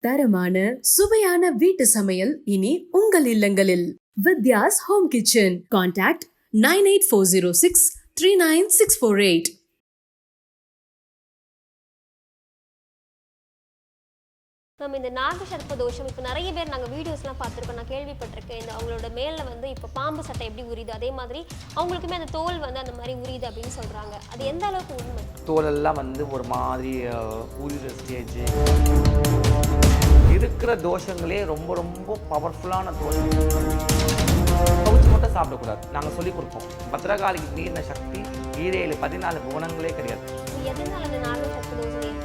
தரமான சுவையான வீட்டு சமையல் இனி உங்கள் இல்லங்களில். Vidyas home kitchen. Contact nine eight four zero six three nine six four eight. Ma'am இந்த நாகசர்ப்ப தோஷம் இப்போ நிறைய பேர் நாங்கள் வீடியோஸ்லாம் பார்த்துருக்கோம். நான் கேள்விப்பட்டிருக்கேன். இந்த அவங்களோட மேலில் வந்து இப்போ பாம்பு சட்டை எப்படி உரியுது? அதே மாதிரி அவங்களுக்குமே அந்த தோல் வந்து அந்த மாதிரி உரியுது அப்படின்னு சொல்கிறாங்க அது எந்த அளவுக்கு உண்மை? தோலெல்லாம் வந்து ஒரு மாதிரி ஊதிர ஸ்டேஜ் இருக்கிற தோஷங்களே ரொம்ப ரொம்ப பவர்ஃபுல்லான தோஷம் கவுச்சு மட்டும் சாப்பிடக்கூடாது. நாங்கள் சொல்லி கொடுப்போம். பத்திரகாளிக்கு மீறின சக்தி ஈரேழு பதினாலு குணங்களே கிடையாது. எதனால அந்த நாகசர்ப்ப தோஷம்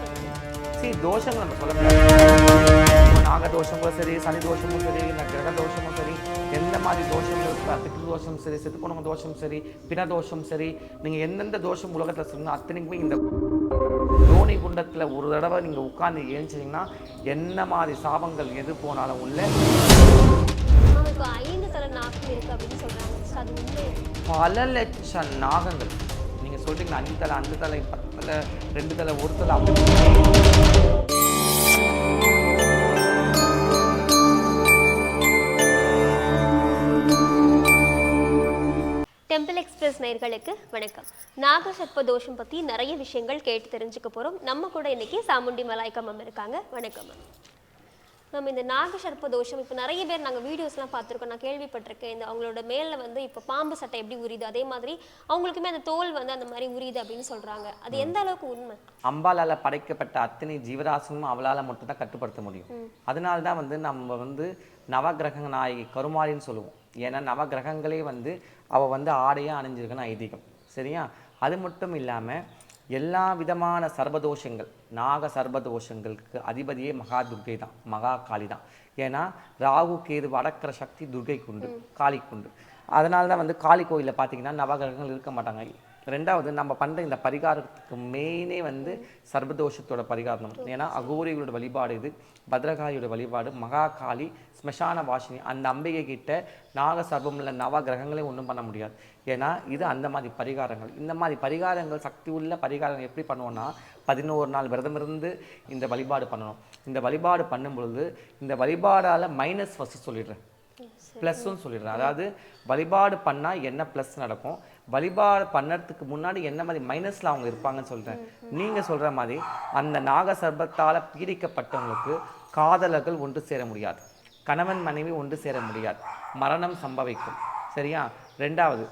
சரி தோஷங்கள் நம்ம சொல்ல நாக தோஷங்களும் சரி சனி தோஷமும் சரி இல்லை கிரக தோஷமும் சரி எந்த மாதிரி தோஷங்கள் இருக்கோ பித்ரு தோஷம் சரி சித்துக்குணங்க தோஷம் சரி பின தோஷம் சரி நீங்கள் எந்தெந்த தோஷம் உலகத்தில் சொல்லுங்க அத்தனைக்குமே இந்த தோனி குண்டத்தில் ஒரு தடவை நீங்கள் உட்கார்ந்து ஏஞ்சிங்கன்னா என்ன மாதிரி சாபங்கள் எது போனாலும் உள்ள பல லட்சம் நாகங்கள். நீங்கள் சொல்றீங்க அஞ்சு தலை அஞ்சு தலை பத்து தலை ரெண்டு தலை ஒரு தலை அப்படி. டெம்பிள் எக்ஸ்பிரஸ் நேர்களுக்கு வணக்கம். நாகசர்ப்ப தோஷம் பற்றி நிறைய விஷயங்கள் கேட்டு தெரிஞ்சுக்க போகிறோம் நம்ம கூட இன்னைக்கு சாமுண்டி மலாய்க்கம் மேம் இருக்காங்க. வணக்கம் மேம் மேம் இந்த நாகசர்ப்ப தோஷம் இப்போ நிறைய பேர் நாங்கள் வீடியோஸ்லாம் பார்த்துருக்கோம். நான் கேள்விப்பட்டிருக்கேன். இந்த அவங்களோட மேலில் வந்து இப்போ பாம்பு சட்டை எப்படி உரியுது? அதே மாதிரி அவங்களுக்குமே அந்த தோல் வந்து அந்த மாதிரி உரியுது அப்படின்னு சொல்கிறாங்க அது எந்த அளவுக்கு உண்மை? அம்பாலால் படைக்கப்பட்ட அத்தனை ஜீவராசியும் அவளால் மட்டும்தான் கட்டுப்படுத்த முடியும். அதனால தான் வந்து நம்ம வந்து நவகிரக நாயகி கருமாரின்னு சொல்லுவோம். ஏன்னா நவகிரகங்களே வந்து அவள் வந்து ஆடையாக அணிஞ்சிருக்குன்னு ஐதீகம். சரியா? அது மட்டும் இல்லாமல் எல்லா விதமான சர்வதோஷங்கள் நாக சர்வதோஷங்களுக்கு அதிபதியே மகா துர்கை தான் மகா காளி தான். ஏன்னா ராகு கேது அடக்கிற சக்தி துர்கைக்கு உண்டு காளிக்கு உண்டு. அதனால தான் வந்து காளி கோயிலில் பார்த்தீங்கன்னா நவகிரகங்கள் இருக்க மாட்டாங்க. ரெண்டாவது நம்ம பண்ணுற இந்த பரிகாரத்துக்கு மெயினே வந்து சர்வதோஷத்தோட பரிகாரம் ஏன்னா அகோரிகளோட வழிபாடு இது பத்ரகாளியோட வழிபாடு மகா காளி ஸ்மசான வாசினி அந்த அம்பிகை கிட்ட நாக சர்வம் இல்லை நவ கிரகங்களே ஒன்றும் பண்ண முடியாது. ஏன்னா இது அந்த மாதிரி பரிகாரங்கள். இந்த மாதிரி பரிகாரங்கள் சக்தி உள்ள பரிகாரங்கள் எப்படி பண்ணுவோம்னா பதினோரு நாள் விரதம் இருந்து இந்த வழிபாடு பண்ணணும். இந்த வழிபாடு பண்ணும் பொழுது இந்த வழிபாடால் மைனஸ் ஃபஸ்ட்டு சொல்லிடுறேன். ப்ளஸ்ஸும் சொல்லிடுறேன். அதாவது வழிபாடு பண்ணால் என்ன ப்ளஸ் நடக்கும்? வழிபாடு பண்ணுறதுக்கு முன்னாடி என்ன மாதிரி மைனஸில் அவங்க இருப்பாங்கன்னு சொல்கிறேன் நீங்கள் சொல்கிற மாதிரி அந்த நாக சர்பத்தால் பீடிக்கப்பட்டவங்களுக்கு காதலர்கள் ஒன்று சேர முடியாது. கணவன் மனைவி ஒன்று சேர முடியாது. மரணம் சம்பவிக்கும். சரியா? ரெண்டாவது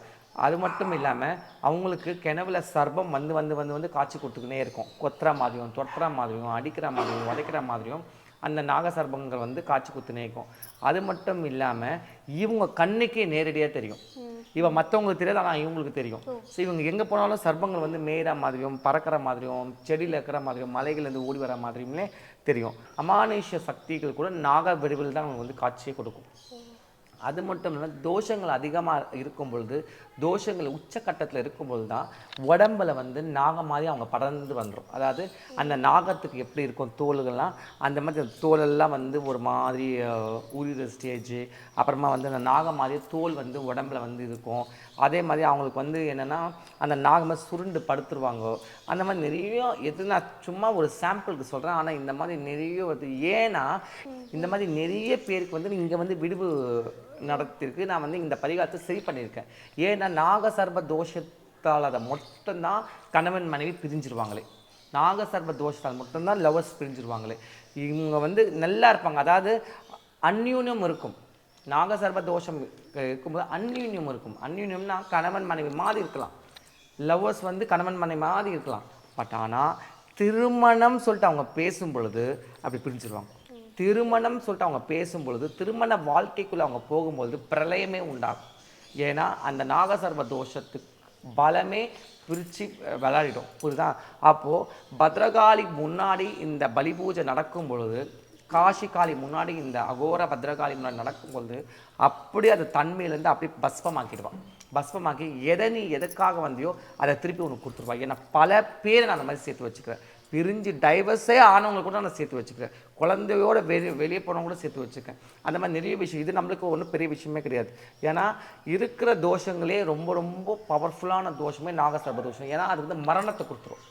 அது மட்டும் இல்லாமல் அவங்களுக்கு கிணவுல சர்பம் வந்து வந்து வந்து வந்து காட்சி கொடுத்துக்கினே இருக்கும். கொத்துற மாதிரியும் தொட்டுற மாதிரியும் அடிக்கிற மாதிரியும் உடைக்கிற மாதிரியும் அந்த நாகசர்பங்கள் வந்து காட்சி குத்துனே இருக்கும் அது மட்டும் இல்லாமல் இவங்க கண்ணுக்கே நேரடியாக தெரியும். இவன் மற்றவங்களுக்கு தெரியாது ஆனால் இவங்களுக்கு தெரியும். ஸோ இவங்க எங்கே போனாலும் சர்ப்பங்கள் வந்து மேயிற மாதிரியும் பறக்கிற மாதிரியும் செடியில் இருக்கிற மாதிரியும் மலைகள்லேருந்து ஓடி வர மாதிரியுமே தெரியும். அமானுஷ்ய சக்திகள் கூட நாக வடிவில் தான் அவங்க வந்து காட்சியை கொடுக்கும். அது மட்டும் இல்லை தோஷங்கள் அதிகமாக இருக்கும் பொழுது தோஷங்கள் உச்சக்கட்டத்தில் இருக்கும் பொழுது தான் உடம்புல வந்து நாகம் மாதிரி அவங்க படர்ந்து வந்துடும் அதாவது அந்த நாகத்துக்கு எப்படி இருக்கும் தோல்கள்லாம் அந்த மாதிரி தோலெல்லாம் வந்து ஒரு மாதிரி உரித ஸ்டேஜ் அப்புறமா வந்து அந்த நாகம் மாதிரி தோல் வந்து உடம்புல வந்து இருக்கும். அதே மாதிரி அவங்களுக்கு வந்து என்னென்னா அந்த நாகமாக சுருண்டு படுத்துருவாங்க. அந்த மாதிரி நிறைய எது நான் சும்மா ஒரு சாம்பிளுக்கு சொல்கிறேன் ஆனால் இந்த மாதிரி நிறைய வருது. ஏன்னா இந்த மாதிரி நிறைய பேருக்கு வந்து இங்கே வந்து விடுவு நடத்திருக்கு நான் வந்து இந்த பரிகாரத்தை சரி பண்ணியிருக்கேன். ஏன்னா நாகசர்ப தோஷத்தால் அதை மட்டும்தான் கணவன் மனைவி பிரிஞ்சிருவாங்களே. நாகசர்ப தோஷத்தால் மட்டும்தான் லவர்ஸ் பிரிஞ்சிருவாங்களே. இவங்க வந்து நல்லா இருப்பாங்க. அதாவது அந்யூன்யம் இருக்கும். நாகசர்ப தோஷம் இருக்கும்போது அந்யூன்யம் இருக்கும். அந்யூன்யம்னா கணவன் மனைவி மாதிரி இருக்கலாம். லவ்வர்ஸ் வந்து கணவன் மனைவி மாதிரி இருக்கலாம். பட் ஆனால் திருமணம் சொல்லிட்டு அவங்க பேசும் பொழுது அப்படி பிரிஞ்சிருவாங்க. திருமணம் சொல்லிட்டு அவங்க பேசும் பொழுது திருமண வாழ்க்கைக்குள்ளே அவங்க போகும்பொழுது பிரளயமே உண்டாகும். ஏன்னா அந்த நாகசர்ப தோஷத்துக்கு பலமே பிரித்து விளையாடிடும். புரியுதா? அப்போது பத்ரகாளி முன்னாடி இந்த பலி பூஜை நடக்கும் பொழுது காஷி காளி முன்னாடி இந்த அகோர பத்ரகாளி முன்னாடி நடக்கும் பொழுது அப்படியே அது தன்மையிலேருந்து அப்படியே பஸ்பமாக்கிடுவான் பஸ்பமாக்கி எதை நீ எதுக்காக வந்தியோ அதை திருப்பி உனக்கு கொடுத்துருவா. ஏன்னா பல பேரை நான் அந்த மாதிரி சேர்த்து வச்சுக்கிறேன். பிரிஞ்சு டைவர்ஸே ஆனவங்களை கூட நான் சேர்த்து வச்சுக்கிறேன். குழந்தையோட வெளியே வெளியே போனவங்க கூட சேர்த்து வச்சுருக்கேன் அந்த மாதிரி நிறைய விஷயம். இது நம்மளுக்கு ஒன்றும் பெரிய விஷயமே கிடையாது. ஏன்னா இருக்கிற தோஷங்களே ரொம்ப ரொம்ப பவர்ஃபுல்லான தோஷமே நாகசர்ப தோஷம். ஏன்னா அது வந்து மரணத்தை கொடுத்துரும்.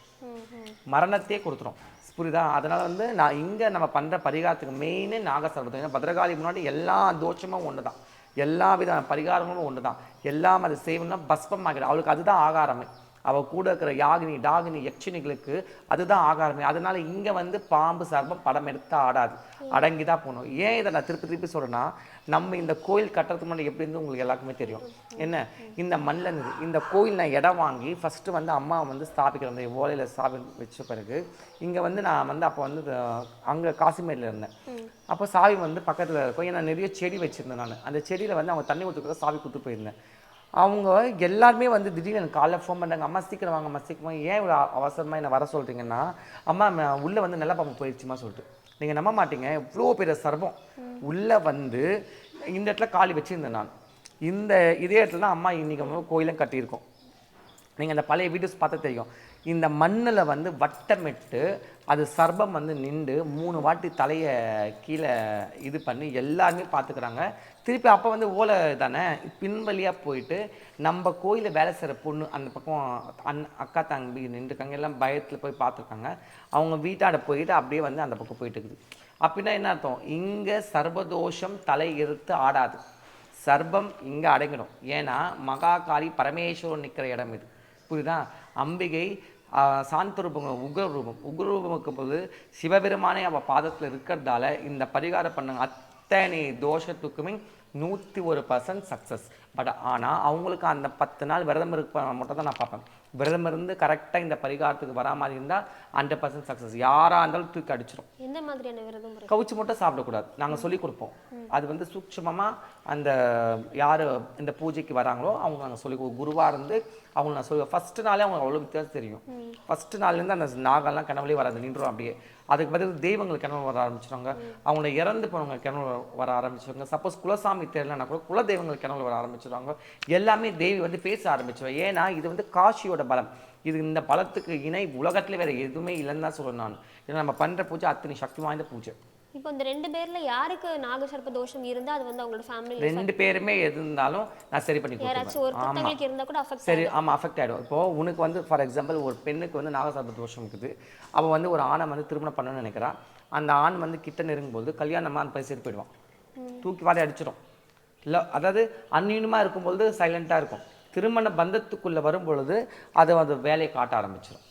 மரணத்தையே கொடுத்துரும். புரியுதா? அதனால வந்து நான் இங்கே நம்ம பண்ணுற பரிகாரத்துக்கு மெயினு நாகசர்பதம் ஏன்னா பத்ரகாளி முன்னாடி எல்லா தோஷமும் ஒன்று தான் எல்லா விதமான பரிகாரங்களும் ஒன்று தான் எல்லாம் அது செய்யணும்னா பஸ்பம் ஆகிடும் அவளுக்கு அதுதான் ஆகாரமே. அவ கூட இருக்கிற யாகினி டாகினி யக்ஷினிகளுக்கு அதுதான் ஆகாரமே. அதனால இங்க வந்து பாம்பு சர்பம் படம் எடுத்து ஆடாது. அடங்கி தான் போகணும். ஏன் இதை நான் திருப்பி திருப்பி சொல்றேன்னா நம்ம இந்த கோயில் கட்டுறதுக்கு முன்னாடி எப்படி இருந்து உங்களுக்கு எல்லாருக்குமே தெரியும். என்ன? இந்த மண்ணில் இந்த கோயில் நான் இடம் வாங்கி ஃபர்ஸ்ட் வந்து அம்மா வந்து ஸ்தாபிக்கிற அந்த ஓலையில ஸ்தாபி வச்ச பிறகு இங்க வந்து நான் வந்து அப்போ வந்து அங்க காசிமேட்ல இருந்தேன். அப்போ சாவி வந்து பக்கத்துல இருக்கும். ஏன்னா நிறைய செடி வச்சிருந்தேன் நான். அந்த செடியில வந்து அவங்க தண்ணி ஊற்றுக்கிற சாவி கொடுத்து போயிருந்தேன். அவங்க எல்லாருமே வந்து திடீர்னு எனக்கு காலைல ஃபோன் பண்ணாங்க அம்மா சீக்கிரம் வாங்க அம்மா சீக்கிரம். ஏன் இவ்வளோ அவசரமாக என்னை வர சொல்கிறீங்கன்னா அம்மா உள்ள வந்து நல்ல பாம்பு போயிடுச்சுமா சொல்லிட்டு. நீங்கள் நம்ப மாட்டீங்க. இவ்வளோ பெரிய சர்வம் உள்ளே வந்து இந்த இடத்துல காலி வச்சிருந்தேன் நான். இந்த இதே இடத்துல தான் அம்மா இன்னைக்கு கோயிலும் கட்டியிருக்கோம். நீங்கள் அந்த பழைய வீடியோஸ் பார்த்தா தெரியும். இந்த மண்ணில் வந்து வட்டமிட்டு அது சர்பம் வந்து நின்று மூணு வாட்டி தலையை கீழே இது பண்ணி எல்லாருமே பார்த்துக்கிறாங்க திருப்பி அப்போ வந்து ஓலை தானே பின்வழியாக போயிட்டு நம்ம கோயிலில் வேலை செய்கிற பொண்ணு அந்த பக்கம் அண் அக்கா தம்பி நின்றுருக்காங்க எல்லாம் பயத்தில் போய் பார்த்துருக்காங்க அவங்க வீட்டாட போயிட்டு அப்படியே வந்து அந்த பக்கம் போயிட்டு இருக்குது. அப்படின்னா என்ன அர்த்தம்? இங்கே சர்வதோஷம் தலை எடுத்து ஆடாது. சர்பம் இங்கே அடங்கிடும். ஏன்னா மகாகாளி பரமேஸ்வரன் நிற்கிற இடம் இது. புரியுதா? அம்பிகை சாந்த ரூபம் உக்ர ரூபம். உக்ர ரூபம் இருக்கும்போது சிவபெருமானே அவள் பாதத்தில் இருக்கிறதால இந்த பரிகாரம் பண்ணுங்க அத்தனை தோஷத்துக்குமே நூற்றி ஒரு பர்சன்ட் சக்ஸஸ் பட் ஆனால் அவங்களுக்கு அந்த பத்து நாள் விரதம் இருக்க மட்டும் தான் நான் பார்ப்பேன். விரதம் இருந்து கரெக்டாக இந்த பரிகாரத்துக்கு வரா மாதிரி இருந்தால் ஹண்ட்ரட் பர்சன்ட் சக்ஸஸ் யாராக இருந்தாலும் தூக்கி அடிச்சிடும் எந்த மாதிரியான விரதம் கவுச்சு மட்டும் சாப்பிடக்கூடாது. நாங்கள் சொல்லி கொடுப்போம். அது வந்து சூட்சமமாக அந்த யார் இந்த பூஜைக்கு வராங்களோ அவங்க நாங்கள் சொல்லி கொடு- குருவா இருந்து அவங்க நான் சொல்லுவேன். ஃபஸ்ட்டு நாளே அவங்க அவ்வளோ வித்தியாசம் தெரியும். ஃபஸ்ட்டு நாள்லேருந்து அந்த நாகெல்லாம் கனவுலேயே வராது. நின்றும் அப்படியே. அதுக்கு பதில் தெய்வங்கள் கனவு வர ஆரம்பிச்சிருவாங்க. அவங்கள இறந்து போனவங்க கனவு வர ஆரம்பிச்சிருவாங்க. சப்போஸ் குலசாமி தெரியலனா கூட குல தெய்வங்கள் கனவு வர ஆரம்பிச்சிருவாங்க. எல்லாமே தேவி வந்து பேச ஆரம்பிச்சிருவாங்க. ஏன்னா இது வந்து காஷியோட பலம். இது இந்த பலத்துக்கு இணை உலகத்தில் வேற எதுவுமே இல்லைன்னு தான் சொல்லுவேன் நான். ஏன்னா நம்ம பண்ணுற பூஜை அத்தனை சக்தி வாய்ந்த பூஜை. இப்போ இந்த ரெண்டு பேர்ல யாருக்கு நாகசர்ப்ப தோஷம் இருந்தா அது வந்து அவங்களோட ஃபேமிலி ரெண்டு பேருமே எது இருந்தாலும் நான் சரி பண்ணி யாராச்சும் ஒருத்தவங்களுக்கு இருந்தா கூட அஃபெக்ட் சரி ஆமா அஃபெக்ட் ஆயிடும். இப்போ உனக்கு வந்து ஃபார் எக்ஸாம்பிள் ஒரு பெண்ணுக்கு வந்து நாகசார்ப தோஷம் இருக்குது. அவ வந்து ஒரு ஆணை வந்து திருமணம் பண்ணணும்னு நினைக்கிறா. அந்த ஆண் வந்து கிட்ட நெருங்கும்போது கல்யாணமா அந்த பைசா போயிடுவான். தூக்கி வாரி அடிச்சிடும். இல்லை அதாவது அந்யூனமாக இருக்கும்பொழுது சைலண்ட்டாக இருக்கும். திருமண பந்தத்துக்குள்ளே வரும்பொழுது அது அது வேலையை காட்ட ஆரம்பிச்சிடும்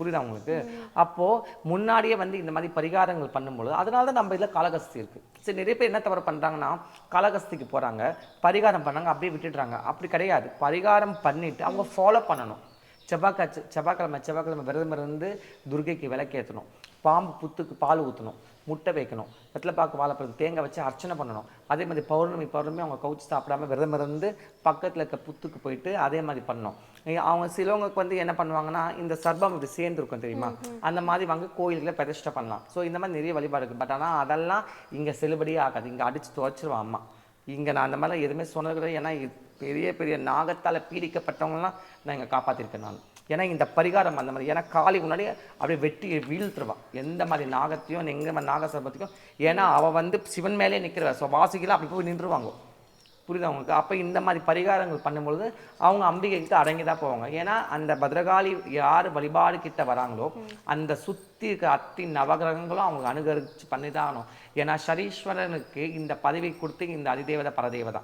புரியுதா உங்களுக்கு? அப்போ முன்னாடியே வந்து இந்த மாதிரி பரிகாரங்கள் பண்ணும்பொழுது அதனால தான் நம்ம இதில் காலகஸ்தி இருக்கு. சரி நிறைய பேர் என்ன தவறு பண்றாங்கன்னா காலகஸ்திக்கு போறாங்க பரிகாரம் பண்ணாங்க அப்படியே விட்டுடுறாங்க. அப்படி கிடையாது. பரிகாரம் பண்ணிட்டு அவங்க ஃபாலோ பண்ணணும். செவ்வாய்க்காய்ச்சி செவ்வாய்க்கிழமை செவ்வாய்க்கிழமை விரதம் இருந்து துர்கைக்கு விளக்கேற்றணும் பாம்பு புத்துக்கு பால் ஊற்றணும் முட்டை வைக்கணும் வெத்தலைப்பாக்கு வாழைப்பழம் தேங்காய் வச்சு அர்ச்சனை பண்ணணும். அதே மாதிரி பௌர்ணமி பௌர்ணமி அவங்க கவுச்சு சாப்பிடாம விரதம் இருந்து பக்கத்தில் இருக்க புத்துக்கு போயிட்டு அதே மாதிரி பண்ணணும். அவங்க சிலவங்களுக்கு வந்து என்ன பண்ணுவாங்கன்னா இந்த சர்பம் இப்படி சேர்ந்து இருக்கும் தெரியுமா அந்த மாதிரி வாங்க கோயில்களை பிரதிஷ்டை பண்ணலாம். ஸோ இந்த மாதிரி நிறைய வழிபாடு இருக்குது பட் ஆனால் அதெல்லாம் இங்கே செல்லுபடியே ஆகாது. இங்கே அடிச்சு துவைச்சிருவான் அம்மா. இங்கே நான் அந்த மாதிரிலாம் எதுவுமே சொன்னது ஏன்னா பெரிய பெரிய நாகத்தால் பீடிக்கப்பட்டவங்கலாம் நான் இங்கே காப்பாற்றிருக்கேன் நான். ஏன்னா இந்த பரிகாரம் அந்த மாதிரி. ஏன்னா காளி முன்னாடி அப்படியே வெட்டி வீழ்த்துருவான் எந்த மாதிரி நாகத்தையும் எங்க மாதிரி நாக சர்பத்தையும் ஏன்னா அவள் வந்து சிவன் மேலே நிற்கிறவ ஸோ வாசிக்கலாம் அப்படி போய் நின்றுவாங்க. புரியுதா அவங்களுக்கு அப்போ இந்த மாதிரி பரிகாரங்கள் பண்ணும்பொழுது அவங்க அம்பிகைக்கு அடங்கி தான் போவாங்க. ஏன்னா அந்த பத்ரகாளி யார் வழிபாடு கிட்ட வராங்களோ அந்த சுத்தி இருக்க அத்தி நவகிரகங்களும் அவங்க அனுகரிச்சு பண்ணி தான் ஆகணும். ஏன்னா சரீஸ்வரனுக்கு இந்த பதவி கொடுத்து இந்த அதிதேவதை பரதேவதா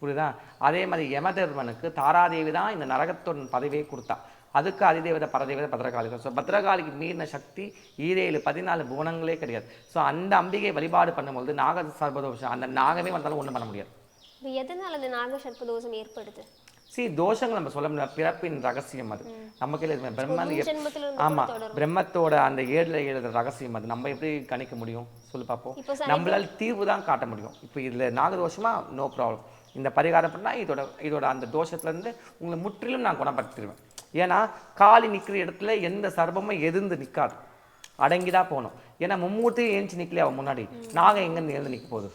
புரியுதா? அதே மாதிரி யமதர்மனுக்கு தாராதேவி தான் இந்த நரகத்தோட பதவியை கொடுத்தா. அதுக்கு அதிதேவதை பரதேவதை பத்ரகாளி ஸோ பத்ரகாளிக்கு மீறின சக்தி ஈரேழு பதினாலு புவனங்களே கிடையாது. ஸோ அந்த அம்பிகை வழிபாடு பண்ணும்போது நாக சர்வதோஷம் அந்த நாகமே வந்தாலும் ஒன்றும் பண்ண முடியாது. இப்போ எதனால இந்த நாகசர்ப்ப தோஷம் ஏற்படுது? சி தோஷங்கள் நம்ம சொல்ல முடியாது. பிறப்பின் ரகசியம் அது. நம்ம கையில் இருந்து ஆமா பிரம்மத்தோட அந்த ஏழுல எழுதுற ரகசியம் அது. நம்ம எப்படி கணிக்க முடியும்? சொல்லு பார்ப்போம் நம்மளால தீர்வு தான் காட்ட முடியும். இப்போ இதுல நாகதோஷமா? நோ ப்ராப்ளம் இந்த பரிகாரம் பண்ணா இதோட இதோட அந்த தோஷத்துல இருந்து உங்களை முற்றிலும் நான் குணப்படுத்திடுவேன். ஏன்னா காலி நிக்கிற இடத்துல எந்த சர்பமும் எதிர்ந்து நிக்காது. அடங்கி தான் போகணும். ஏன்னா மும்மூர்த்தியும் ஏஞ்சி நிக்கலையா அவன் முன்னாடி? நாகம் எங்க எழுந்து நிக்க போகுது?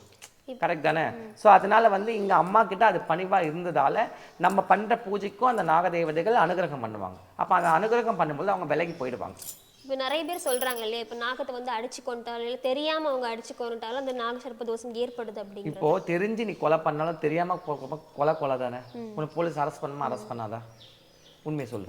கரெக்ட் தானே? ஸோ அதனால வந்து இங்க அம்மா கிட்ட அது பணிவா இருந்ததால நம்ம பண்ற பூஜைக்கும் அந்த நாகதேவதைகள் அனுகிரகம் பண்ணுவாங்க. அப்ப அந்த அனுகிரகம் பண்ணும்போது அவங்க விலகி போயிடுவாங்க. இப்போ நிறைய பேர் சொல்றாங்க இல்லையா? இப்போ நாகத்தை வந்து அடிச்சு கொண்டாலும் இல்லை தெரியாம அவங்க அடிச்சு கொண்டுட்டாலும் அந்த நாகசர்ப்ப தோஷம் ஏற்படுது அப்படிங்கிறது. இப்போ தெரிஞ்சு நீ கொலை பண்ணாலும் தெரியாம கொலை கொலை தானே? உனக்கு போலீஸ் அரெஸ்ட் பண்ணுமா அரெஸ்ட் பண்ணாதா? உண்மை சொல்லு.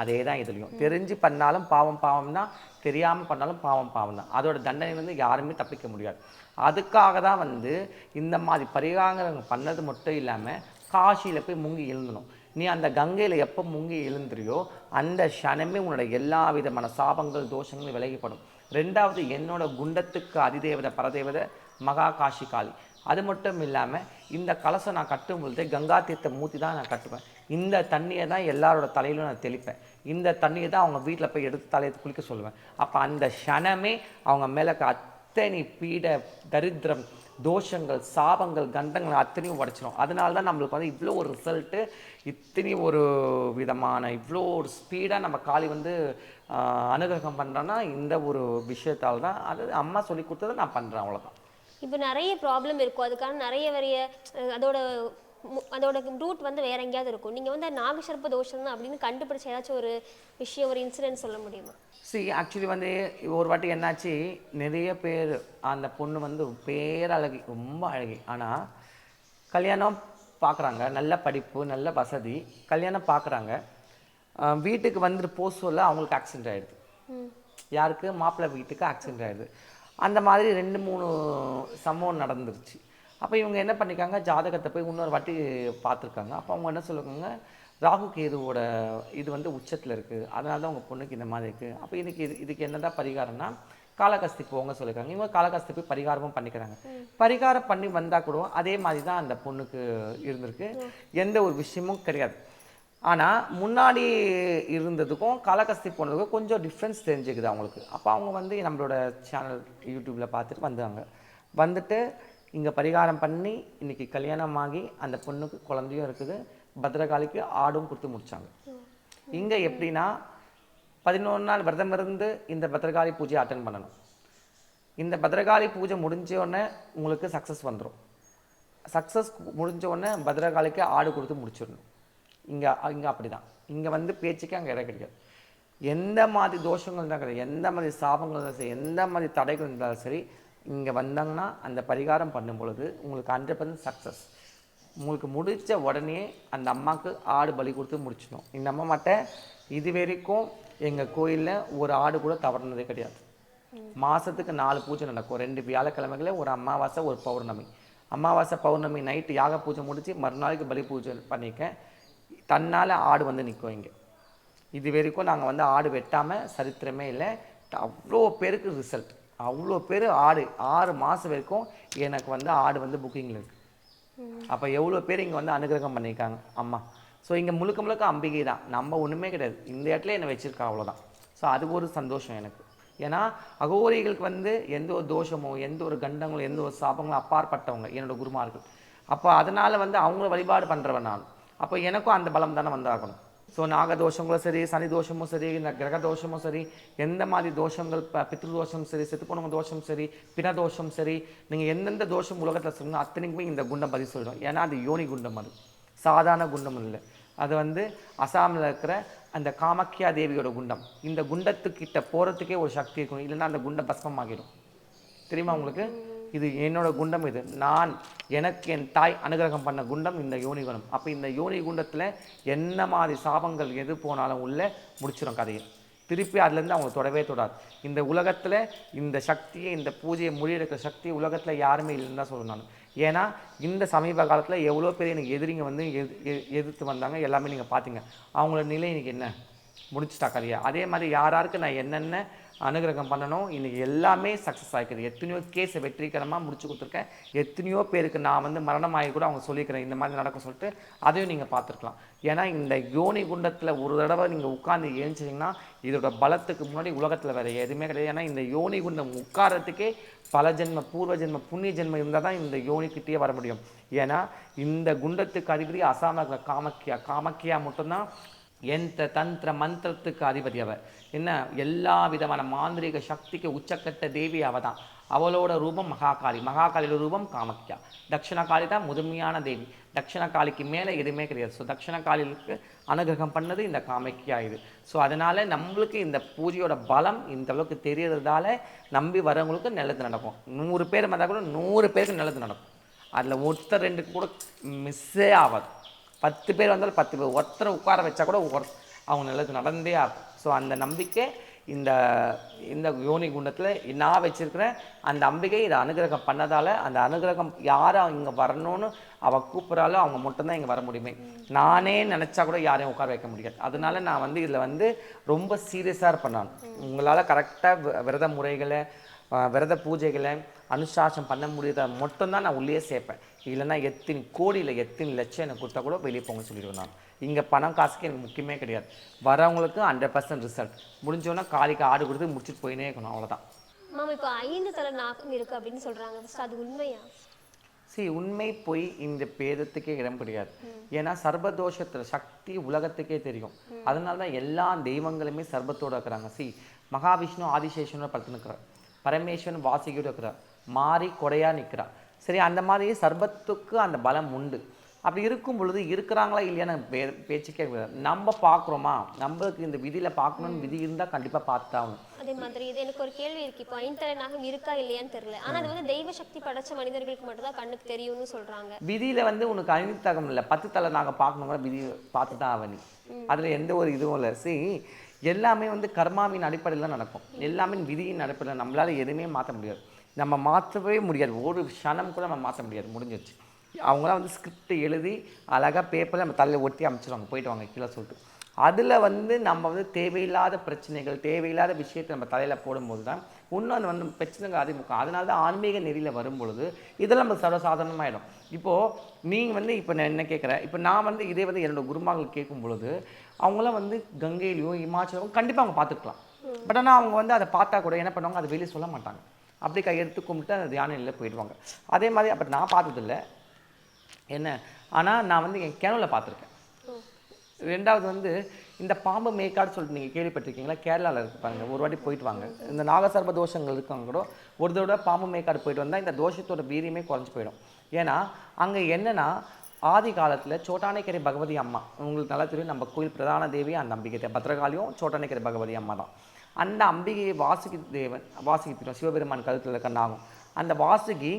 அதே தான் இதுலையும் தெரிஞ்சு பண்ணாலும் பாவம் பாவம் தான் தெரியாமல் பண்ணாலும் பாவம் பாவம் தான் அதோட தண்டனையிலேருந்து யாருமே தப்பிக்க முடியாது. அதுக்காக தான் வந்து இந்த மாதிரி பரிகாரங்கள் பண்ணது மட்டும் இல்லாமல் காசியில் போய் முங்கி எழுந்தணும். நீ அந்த கங்கையில் எப்போ முங்கி எழுந்துறியோ அந்த க்ஷணமே உன்னோட எல்லா விதமான சாபங்கள் தோஷங்கள் விலகிப்படும். ரெண்டாவது என்னோட குண்டத்துக்கு அதிதேவதை பரதேவதை மகா காஷி காளி அது மட்டும் இல்லாமல் இந்த கலசம் நான் கட்டும் பொழுதே கங்கா தீர்த்தம் மூர்த்தி தான் நான் கட்டுவேன். இந்த தண்ணியை தான் எல்லாரோட தலையிலும் நான் தெளிப்பேன். இந்த தண்ணியை தான் அவங்க வீட்டில் போய் எடுத்து தலையை குளிக்க சொல்லுவேன். அப்போ அந்த க்ஷணமே அவங்க மேலே அத்தனை பீட தரித்திரம் தோஷங்கள் சாபங்கள் கண்டங்கள் அத்தனையும் உடைச்சிரும். அதனால தான் நம்மளுக்கு வந்து இவ்வளோ ஒரு ரிசல்ட்டு இத்தனை ஒரு விதமான இவ்வளோ ஒரு ஸ்பீடாக நம்ம காளி வந்து அனுகிரகம் பண்ணுறோன்னா இந்த ஒரு விஷயத்தால் தான் அது அம்மா சொல்லி கொடுத்ததை நான் பண்ணுறேன் அவ்வளோதான் இப்போ நிறைய ப்ராப்ளம் இருக்கும். அதுக்கான நிறைய வரைய அதோட அதோட ரூட் வந்து வேற எங்கேயாவது இருக்கும். நீங்க வந்து நாகசர்ப்ப தோஷம் தான் அப்படின்னு கண்டுபிடிச்ச ஏதாச்சும் ஒரு விஷயம் ஒரு இன்சிடென்ட் சொல்ல முடியுமா? சி ஆக்சுவலி வந்து ஒரு வாட்டி என்னாச்சு நிறைய பேர் அந்த பொண்ணு வந்து பேரழகி ரொம்ப அழகி. ஆனால் கல்யாணம் பார்க்குறாங்க நல்ல படிப்பு நல்ல வசதி. கல்யாணம் பார்க்குறாங்க வீட்டுக்கு வந்துட்டு போக சொல்ல அவங்களுக்கு ஆக்சிடென்ட் ஆகிடுது யாருக்கு? மாப்பிள்ளை வீட்டுக்கு ஆக்சிடென்ட் ஆயிடுது. அந்த மாதிரி ரெண்டு மூணு சம்பவம் நடந்துருச்சு. அப்போ இவங்க என்ன பண்ணிக்காங்க ஜாதகத்தை போய் இன்னொரு வாட்டி பார்த்துருக்காங்க. அப்போ அவங்க என்ன சொல்லுவாங்க? ராகு கேதுவோட இது வந்து உச்சத்தில் இருக்குது அதனால தான் உங்கள் பொண்ணுக்கு இந்த மாதிரி இருக்குது அப்போ இதுக்கு இது இதுக்கு என்னதான் பரிகாரம்னா காலகஸ்தி போங்க சொல்லியிருக்காங்க இவங்க காலகஸ்தி போய் பரிகாரமும் பண்ணிக்கிறாங்க. பரிகாரம் பண்ணி வந்தால் கூட அதே மாதிரி தான் அந்த பொண்ணுக்கு இருந்திருக்கு. எந்த ஒரு விஷயமும் கிடையாது. ஆனால் முன்னாடி இருந்ததுக்கும் காலகஸ்தி போனதுக்கும் கொஞ்சம் டிஃப்ரென்ஸ் தெரிஞ்சுக்குது அவங்களுக்கு. அப்போ அவங்க வந்து நம்மளோட சேனல் யூடியூப்பில் பார்த்துட்டு வந்தாங்க வந்துட்டு இங்கே பரிகாரம் பண்ணி இன்னைக்கு கல்யாணம் ஆகி அந்த பொண்ணுக்கு குழந்தையும் இருக்குது. பத்ரகாளிக்கு ஆடும் கொடுத்து முடித்தாங்க இங்கே எப்படின்னா பதினொன்று நாள் விரதம் இருந்து இந்த பத்ரகாளி பூஜையை அட்டன் பண்ணணும். இந்த பத்ரகாளி பூஜை முடிஞ்ச உடனே உங்களுக்கு சக்ஸஸ் வந்துடும் சக்ஸஸ் முடிஞ்ச உடனே பத்ரகாளிக்கு ஆடு கொடுத்து முடிச்சிடணும். இங்கே இங்கே அப்படி தான் இங்கே வந்து பேச்சுக்கு அங்கே இடம் கிடைக்காது. எந்த மாதிரி தோஷங்கள் இருந்தாலும் கிடையாது. எந்த மாதிரி சாபங்கள் இருந்தாலும் சரி எந்த மாதிரி தடைகள் இருந்தாலும் சரி இங்கே வந்தாங்கன்னா அந்த பரிகாரம் பண்ணும் பொழுது உங்களுக்கு ஹண்ட்ரட் பர்சன்ட் சக்ஸஸ் உங்களுக்கு முடித்த உடனே அந்த அம்மாவுக்கு ஆடு பலி கொடுத்து முடிச்சிடணும். இந்த அம்மா மட்டும் இது வரைக்கும் எங்கள் கோயிலில் ஒரு ஆடு கூட தவறுனதே கிடையாது. மாதத்துக்கு நாலு பூஜை நடக்கும். ரெண்டு வியாழக்கிழமைகள ஒரு அமாவாசை ஒரு பௌர்ணமி. அமாவாசை பௌர்ணமி நைட்டு யாக பூஜை முடித்து மறுநாளைக்கு பலி பூஜை பண்ணியிருக்கேன் தன்னால் ஆடு வந்து நிற்கும் இங்கே. இது வரைக்கும் நாங்கள் வந்து ஆடு வெட்டாமல் சரித்திரமே இல்லை. அவ்வளோ பேருக்கு ரிசல்ட் அவ்வளோ பேர் ஆடு ஆறு மாதம் வரைக்கும் எனக்கு வந்து ஆடு வந்து புக்கிங்கில் இருக்குது அப்போ எவ்வளோ பேர் இங்கே வந்து அனுகிரகம் பண்ணியிருக்காங்க அம்மா. ஸோ இங்கே முழுக்க முழுக்க அம்பிகை தான். நம்ம ஒன்றுமே கிடையாது. இந்த இடத்துல என்னை வச்சிருக்கா அவ்வளோதான் ஸோ அது ஒரு சந்தோஷம் எனக்கு. ஏன்னா அகோரிகளுக்கு வந்து எந்த ஒரு தோஷமோ எந்த ஒரு கண்டங்களோ எந்த ஒரு சாபங்களும் அப்பாற்பட்டவங்க என்னோட குருமார்கள். அப்போ அதனால வந்து அவங்கள வழிபாடு பண்ணுறவன் நான். அப்போ எனக்கும் அந்த பலம் தானே வந்தாகணும். ஸோ நாகதோஷங்களும் சரி சனி தோஷமும் சரி இந்த கிரக தோஷமும் சரி எந்த மாதிரி தோஷங்கள் இப்போ பித்ரு சரி செத்துப்போனவங்க தோஷம் சரி பிண தோஷம் சரி நீங்கள் எந்தெந்த தோஷம் உலகத்தில் சொல்லுங்க அத்தனைக்குமே இந்த குண்டம் பதில் சொல்லிடும் ஏன்னா அது யோனி குண்டம் அது. சாதாரண குண்டம் இல்லை அது வந்து அசாமில் இருக்கிற அந்த காமாக்கியா தேவியோட குண்டம். இந்த குண்டத்துக்கிட்ட போகிறதுக்கே ஒரு சக்தி இருக்கும் இல்லைன்னா அந்த குண்டம் பஸ்மமாகிடும். தெரியுமா உங்களுக்கு? இது என்னோட குண்டம் இது. நான் எனக்கு என் தாய் அனுகிரகம் பண்ண குண்டம் இந்த யோனி குணம் அப்போ இந்த யோனி குண்டத்தில் என்ன மாதிரி சாபங்கள் எது போனாலும் உள்ள முடிச்சிடும் கதையை. திருப்பி அதுலேருந்து அவங்க தொடவே தொடாது. இந்த உலகத்தில் இந்த சக்தியை இந்த பூஜையை முறியெடுக்கிற சக்தி உலகத்தில் யாருமே இல்லைன்னு தான் சொல்லணும். நான் ஏன்னா இந்த சமீப காலத்தில் எவ்வளோ பேர் எனக்கு எதிரிங்க வந்து எ- எதிர்த்து வந்தாங்க எல்லாமே நீங்கள் பார்த்தீங்க அவங்களோட நிலை இன்றைக்கி என்ன? முடிச்சிட்டா கதையை அதே மாதிரி யார் யாருக்கு நான் என்னென்ன அனுகிரகம் பண்ணணும் இன்னைக்கு எல்லாமே சக்ஸஸ் ஆகிக்குது எத்தனையோ கேஸை வெற்றிகரமாக முடிச்சு கொடுத்துருக்கேன். எத்தனையோ பேருக்கு நான் வந்து மரணம் ஆகி கூட அவங்க சொல்லிக்கிறேன். இந்த மாதிரி நடக்கும் சொல்லிட்டு அதையும் நீங்கள் பார்த்துருக்கலாம். ஏன்னா இந்த யோனி குண்டத்தில் ஒரு தடவை நீங்கள் உட்காந்து ஏஞ்சிங்கன்னா இதோட பலத்துக்கு முன்னாடி உலகத்தில் வேறு எதுவுமே கிடையாது. ஏன்னா இந்த யோனி குண்டம் உட்காரத்துக்கே பல ஜென்ம பூர்வ ஜென்ம புண்ணிய ஜென்மம் இருந்தால் தான் இந்த யோனிக்கிட்டே வர முடியும். ஏன்னா இந்த குண்டத்துக்கு அதிபதி அசாமில் இருக்கிற காமக்கியா. காமக்கியா மட்டும்தான் எந்த தந்திர மந்திரத்துக்கு அதிபதி அவர்? என்ன எல்லா விதமான மாந்திரீக சக்திக்கு உச்சக்கட்ட தேவி அவ தான் அவளோட ரூபம் மகாகாளி. மகாகாலியோட ரூபம் காமக்கியா தட்சிணகாளி தான் முதன்மையான தேவி. தட்சிணகாளிக்கு மேலே எதுவுமே கிடையாது. ஸோ தட்சிணகாளிக்கு அனுகிரகம் பண்ணது இந்த காமக்கியா இது. ஸோ அதனால் நம்மளுக்கு இந்த பூஜையோட பலம் இந்த அளவுக்கு தெரியறதால நம்பி வரவங்களுக்கு நல்லது நடக்கும். நூறு பேர் வந்தால் கூட நூறு பேருக்கு நல்லது நடக்கும். அதில் ஒருத்தர் ரெண்டு கூட மிஸ்ஸே ஆகாது பத்து பேர் வந்தாலும் பத்து பேர். ஒருத்தரை உட்கார வச்சா கூட ஒரு அவங்க நல்லது நடந்தே ஆகும். ஸோ அந்த நம்பிக்கை இந்த இந்த யோனி குண்டத்தில் நான் வச்சுருக்கிறேன். அந்த அம்பிகை இதை அனுகிரகம் பண்ணதால் அந்த அனுகிரகம் யாரை இங்கே வரணும்னு அவள் கூப்பிட்றாலோ அவங்க மட்டும்தான் இங்கே வர முடியுமே. நானே நினச்சா கூட யாரையும் உட்கார வைக்க முடியாது. அதனால நான் வந்து இதில் வந்து ரொம்ப சீரியஸாக இருப்பேன் நான். உங்களால் கரெக்டாக விரத முறைகளை விரத பூஜைகளை அனுசாசம் பண்ண முடியாத மட்டும்தான் நான் உள்ளே சேர்ப்பேன். இல்லைன்னா எத்தனை கோடியில் எத்தனை லட்சம் எனக்கு கொடுத்தா கூட வெளியே போங்க சொல்லிடுவேன் நான். இங்கே பணம் காசுக்கு எனக்கு முக்கியமே கிடையாது. வரவங்களுக்கு ஹண்ட்ரட் பர்சன்ட் ரிசல்ட் முடிஞ்சோன்னா காலிக்கு ஆடு கொடுத்து முடிச்சுட்டு போயினே இருக்கணும் அவ்வளோதான் மேம் இப்போ ஐந்து தலை நாகம் இருக்கு அப்படின்னு ஃபர்ஸ்ட் அது உண்மையா? see உண்மை பொய் இந்த பேதத்துக்கே இடம் கிடையாது. ஏன்னா சர்வதோஷத்தில் சக்தி உலகத்துக்கே தெரியும். அதனால தான் எல்லா தெய்வங்களுமே சர்பத்தோட இருக்கிறாங்க. see மகாவிஷ்ணு ஆதிசேஷனோட படுத்து நிற்கிறார் பரமேஸ்வரன் வாசியோட இருக்கிறார். மாறி கொடையா நிற்கிறார். சரி அந்த மாதிரி சர்பத்துக்கு அந்த பலம் உண்டு. அப்படி இருக்கும் பொழுது இருக்கிறாங்களா இல்லையான்னு பே பேச்சுக்கே. நம்ம பார்க்குறோமா? நம்மளுக்கு இந்த விதியில் பார்க்கணும்னு விதி இருந்தால் கண்டிப்பாக பார்த்தாகணும். அதே மாதிரி இது எனக்கு ஒரு கேள்வி இருக்கு. இப்போ ஐந்தலை நாகம் இருக்கா இல்லையான்னு தெரியல. ஆனா அது வந்து தெய்வ சக்தி படைச்ச மனிதர்களுக்கு மட்டும்தான் கண்ணுக்கு தெரியும்னு சொல்றாங்க. விதியில வந்து உனக்கு அணித்தகம் இல்லை. பத்து தலை நாங்கள் பார்க்கணுங்கிற விதி பார்த்து தான் அவனி அதில் எந்த ஒரு இதுவும் இல்லை. சி எல்லாமே வந்து கர்மாவின் அடிப்படையில் நடக்கும். எல்லாமே விதியின் அடிப்படையில் நம்மளால் எதுவுமே மாற்ற முடியாது. நம்ம மாற்றவே முடியாது. ஒரு க்ஷணம் கூட நம்ம மாற்ற முடியாது. முடிஞ்சிருச்சு. அவங்களாம் வந்து ஸ்கிரிப்ட் எழுதி அழகாக பேப்பரில் நம்ம தலையில் ஒட்டி அமைச்சிருவாங்க. போயிட்டு வாங்க கீழே சொல்லிட்டு. அதில் வந்து நம்ம வந்து தேவையில்லாத பிரச்சனைகள் தேவையில்லாத விஷயத்தை நம்ம தலையில் போடும்போது தான் இன்னும் அந்த வந்து பிரச்சனைகள் அதிமுகம் அதனால தான் ஆன்மீக நெறியில் வரும்பொழுது இதெல்லாம் நம்ம சர்வசாதாரணமாகிடும் இப்போது நீங்கள் வந்து இப்போ நான் என்ன கேட்குறேன்? இப்போ நான் வந்து இதே வந்து என்னோடய குருமார்கள் கேட்கும் பொழுது அவங்களாம் வந்து கங்கையிலையும் இமாச்சலம் கண்டிப்பாக அவங்க பார்த்துக்கலாம் பட் ஆனால் அவங்க வந்து அதை பார்த்தா கூட என்ன பண்ணுவாங்க? அதை வெளியே சொல்ல மாட்டாங்க. அப்படி கையெடுத்து கும்பிட்டு அந்த தியான நிலையில் போயிடுவாங்க. அதே மாதிரி அப்போ நான் பார்த்ததில்ல. என்ன? ஆனால் நான் வந்து என் கிணவில் பார்த்துருக்கேன். ரெண்டாவது வந்து இந்த பாம்பு மேய்க்காடு சொல்லிட்டு நீங்கள் கேள்விப்பட்டிருக்கீங்களா? கேரளாவில் இருக்கு ஒரு வாட்டி போயிட்டு வாங்க. இந்த நாகசர்ப தோஷங்கள் இருக்கவங்க கூட ஒரு தடவை பாம்பு மேய்க்காடு போயிட்டு வந்தால் இந்த தோஷத்தோட வீரியமே குறைஞ்சி போயிடும். ஏன்னா அங்கே என்னென்னா ஆதி காலத்தில் சோட்டானைக்கரை பகவதி அம்மா. உங்களுக்கு நல்லா தெரியும் நம்ம கோயில் பிரதான தேவி அந்த அம்பிகை பத்திரகாளியும் சோட்டானைக்கரை பகவதி அம்மா தான். அந்த அம்பிகையை வாசுகி தேவன் வாசுகி தெரியும் சிவபெருமான் கழுத்தில் இருக்க நாகம் அந்த வாசுகி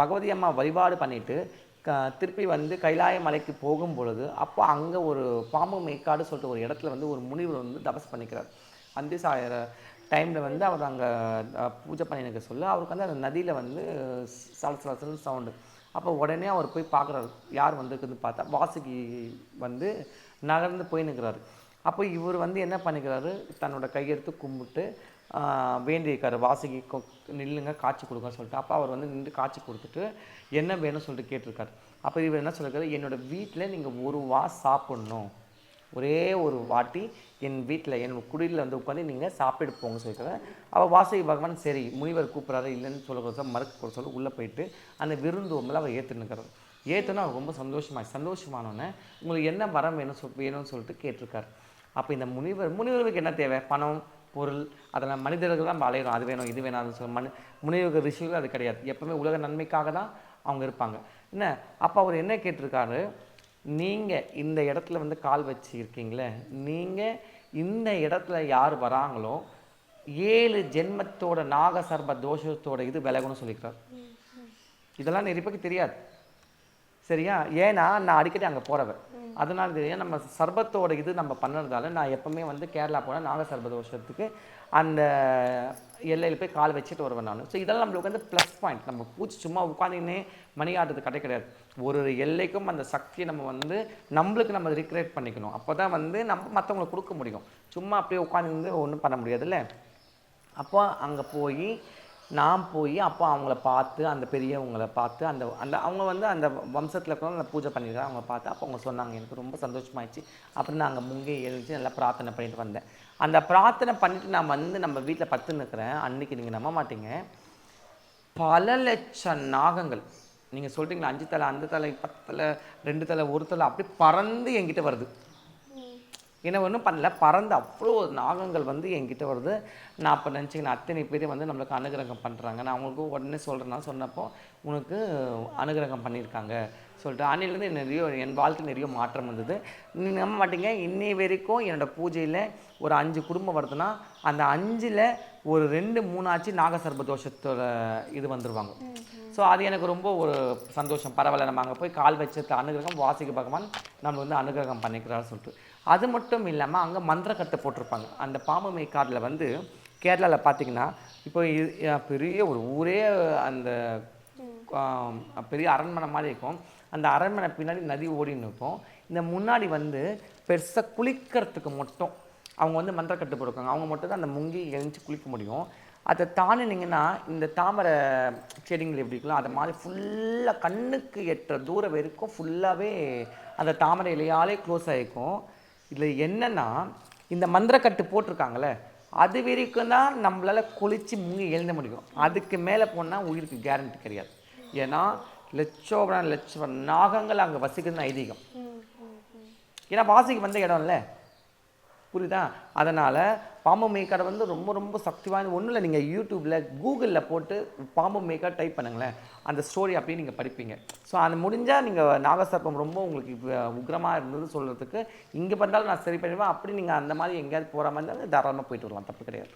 பகவதி அம்மா வழிபாடு பண்ணிட்டு க திருப்பி வந்து கைலாய மலைக்கு போகும் பொழுது அப்போ அங்கே ஒரு பாம்பு மேய்க்காடு சொல்லிட்டு ஒரு இடத்துல வந்து ஒரு முனிவர் வந்து தபஸ் பண்ணிக்கிறார். அந்தி சாயிர டைமில் வந்து அவர் அங்கே பூஜை பண்ணினுக்க சொல்ல அவருக்கு வந்து அந்த நதியில் வந்து சல சவுண்டு அப்போ உடனே அவர் போய் பார்க்குறாரு யார் வந்திருக்குன்னு பார்த்தா வாசுகி வந்து நகர்ந்து போய் நிற்கிறாரு அப்போ இவர் வந்து என்ன பண்ணிக்கிறாரு? தன்னோட கையெடுத்து கும்பிட்டு வேண்டியிருக்காரு வாசுகி நில்லுங்க காட்சி கொடுங்க சொல்லிட்டு. அப்போ அவர் வந்து நின்று காட்சி கொடுத்துட்டு என்ன வேணும்னு சொல்லிட்டு கேட்டிருக்காரு. அப்போ இவர் என்ன சொல்லியிருக்காரு என்னோட வீட்டில் நீங்கள் ஒரு வா சாப்பிட்ணும். ஒரே ஒரு வாட்டி என் வீட்டில் என் குடியில் வந்து உட்காந்து நீங்கள் சாப்பிட்டு போங்க சொல்லிக்கிறேன் அவள் வாசகி பகவான் சரி முனிவர் கூப்பிட்றாரு இல்லைன்னு சொல்ல மறுக்க கூட சொல்ல உள்ளே போயிட்டு அந்த விருந்தோம்பில் அவர் ஏற்றுனுக்கிறார் ஏற்றுனா அவர் ரொம்ப சந்தோஷமாக சந்தோஷமானோன்னே உங்களுக்கு என்ன வரம் வேணும் சொல் வேணும்னு சொல்லிட்டு கேட்டிருக்காரு. அப்போ இந்த முனிவர் முனிவருக்கு என்ன தேவை? பணம் பொருள் அதெல்லாம் மனிதர்கள் தான் அலையிறோம் அது வேணும் இது வேணாம் அது சொல்லி மனு முனிவர்கள் ரிஷிகள் அது கிடையாது. எப்பவுமே உலக நன்மைக்காக தான் அவங்க இருப்பாங்க. என்ன? அப்போ அவர் என்ன கேட்டிருக்காரு? நீங்கள் இந்த இடத்துல வந்து கால் வச்சு இருக்கீங்களே நீங்கள் இந்த இடத்துல யார் வராங்களோ ஏழு ஜென்மத்தோட நாகசர்ப தோஷத்தோட இது விலகணும்னு சொல்லிக்கிறார். இதெல்லாம் நிறைய தெரியாது. சரியா? ஏன்னா நான் அடிக்கடி அங்கே போகிறவன் அதனால தெரியும் நம்ம சர்பத்தோட இது நம்ம பண்ணுறதால நான் எப்பவுமே வந்து கேரளா போனால் நாக சர்ப தோஷத்துக்கு அந்த எல்லையில் போய் கால் வச்சுட்டு வருவேன் நான். ஸோ இதெல்லாம் நம்மளுக்கு வந்து ப்ளஸ் பாயிண்ட் நம்ம பூச்சி சும்மா உட்காந்துன்னே மணி ஆடுறது கடை கிடையாது. ஒரு ஒரு எல்லைக்கும் அந்த சக்தியை நம்ம வந்து நம்மளுக்கு நம்ம ரீக்ரியேட் பண்ணிக்கணும். அப்போ தான் வந்து நம்ம மற்றவங்களுக்கு கொடுக்க முடியும். சும்மா அப்படியே உட்காந்து ஒன்றும் பண்ண முடியாதுல்ல? அப்போ அங்கே போய் நான் போய் அப்போ அவங்கள பார்த்து அந்த பெரியவங்களை பார்த்து அந்த அந்த அவங்க வந்து அந்த வம்சத்தில் இருக்கிறவங்க அந்த பூஜை பண்ணியிருக்காங்க அவங்க பார்த்து அப்போ அவங்க சொன்னாங்க. எனக்கு ரொம்ப சந்தோஷமாயிடுச்சு. அப்புறம் நான் அங்கே முங்கே எழுந்து நல்லா பிரார்த்தனை பண்ணிட்டு வந்தேன். அந்த பிரார்த்தனை பண்ணிட்டு நான் வந்து நம்ம வீட்டில் பத்து நிற்கிறேன் அன்னைக்கு நீங்கள் நம்ப மாட்டீங்க. பல லட்சம் நாகங்கள் நீங்கள் சொல்கிறீங்களா அஞ்சு தலை அந்த தலை பத்து தலை ரெண்டு தலை ஒரு தலை அப்படி பறந்து என்கிட்ட வருது. என்ன ஒன்றும் பண்ணல. பறந்து அவ்வளோ நாகங்கள் வந்து என்கிட்ட வருது. நான் அப்போ நினச்சிக்கின அத்தனை பேர் வந்து நம்மளுக்கு அனுகிரகம் பண்ணுறாங்க நான் அவங்களுக்கு உடனே சொல்கிறேன்னா சொன்னப்போ உனக்கு அனுகிரகம் பண்ணியிருக்காங்க. சொல்லிட்டு அன்னிலேருந்து நிறைய என் வாழ்க்கை நிறைய மாற்றம் வந்தது. நீங்கள் நம்ப மாட்டீங்க. இன்னி வரைக்கும் என்னோட பூஜையில் ஒரு அஞ்சு குடும்பம் வருதுன்னா அந்த அஞ்சில் ஒரு ரெண்டு மூணாச்சு நாகசர்ப தோஷத்தோட இது வந்துருவாங்க. ஸோ அது எனக்கு ரொம்ப ஒரு சந்தோஷம். பரவாயில்ல. நம்ம அங்கே போய் கால் வச்சது அனுகிரகம் வாசிக்க பகவான் நம்ம வந்து அனுகிரகம் பண்ணிக்கிறாரு சொல்லிட்டு. அது மட்டும் இல்லாமல் அங்கே மந்திரக்கட்டை போட்டிருப்பாங்க. அந்த பாம்பு மேய்க்காடில் வந்து கேரளாவில் பார்த்தீங்கன்னா இப்போ பெரிய ஒரு ஊரே அந்த பெரிய அரண்மனை மாதிரி இருக்கும். அந்த அரண்மனை பின்னாடி நதி ஓடின்னு இருக்கும். இந்த முன்னாடி வந்து பெருசாக குளிக்கிறதுக்கு மட்டும் அவங்க வந்து மந்திரக்கட்டு போட்டிருக்காங்க. அவங்க மட்டும் தான் அந்த முங்கி எழுந்து குளிக்க முடியும். அதை தாண்டினீங்கன்னா இந்த தாமரை செடிகள் எப்படி இருக்கலாம் அது மாதிரி ஃபுல்லாக கண்ணுக்கு எட்டுற தூரம் வரைக்கும் ஃபுல்லாகவே அந்த தாமரை இலையாலே க்ளோஸ் ஆகிருக்கும் இதில் என்னன்னா இந்த மந்திரக்கட்டு போட்டிருக்காங்களே அது வரைக்கும் தான் நம்மளால குளிச்சு முங்கி எழுத முடியும். அதுக்கு மேலே போனால் உயிருக்கு கேரண்டி கிடையாது. ஏன்னா லட்சோபன லட்சம் நாகங்கள் அங்கே வசிக்குதுன்னு ஐதீகம். ஏன்னா வாசிக்கு வந்த இடம் இல்லை புரியுதா? அதனால் பாம்பு மேக்கரை வந்து ரொம்ப ரொம்ப சக்தி வாய்ந்த ஒன்றும் இல்லை நீங்கள் யூடியூப்பில் கூகுளில் போட்டு பாம்பு மேக்கர் டைப் பண்ணுங்களேன். அந்த ஸ்டோரி அப்படியே நீங்கள் படிப்பீங்க. ஸோ அது முடிஞ்சால் நீங்கள் நாகசர்ப்பம் ரொம்ப உங்களுக்கு உக்ரமாக இருந்தது சொல்கிறதுக்கு இங்கே பண்ணாலும் நான் சரி பண்ணிடுவேன். அப்படி நீங்கள் அந்த மாதிரி எங்கேயாவது போகிற மாதிரி இருந்தாலும் தாராளமாக போயிட்டு வரலாம். தப்பு கிடையாது.